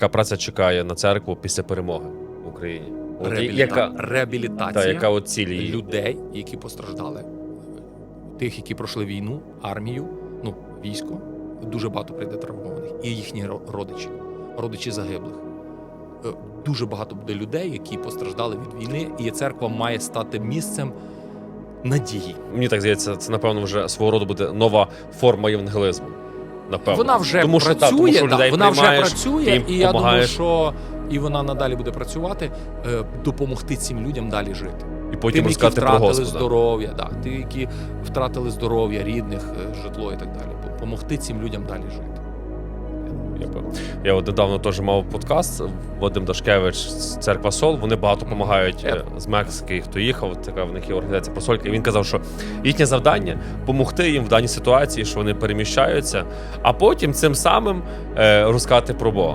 яка праця чекає на церкву після перемоги в Україні? От, Реабіліта... яка, Реабілітація та, яка от ціль її? людей, які постраждали, тих, які пройшли війну, армію, ну військо. Дуже багато прийде травмованих, і їхні родичі, родичі загиблих. Е, Дуже багато буде людей, які постраждали від війни, і церква має стати місцем надії. Мені так здається, це напевно вже свого роду буде нова форма євангелізму. Напевно. Вона вже тому, що, працює, та, тому, що людей вона вже працює, і я думаю, що і вона надалі буде працювати, е, допомогти цим людям далі жити. і потім Тим, які втратили здоров'я, да, ті, які втратили здоров'я, рідних, е, житло і так далі. Допомогти цим людям далі жити. Я, б- я от недавно теж мав подкаст Вадим Дашкевич, з церква Сол. Вони багато допомагають е, з Мексики, хто їхав. Така в них є організація Посолька. І він казав, що їхнє завдання допомогти їм в даній ситуації, що вони переміщаються, а потім цим самим е, розказати про Бога.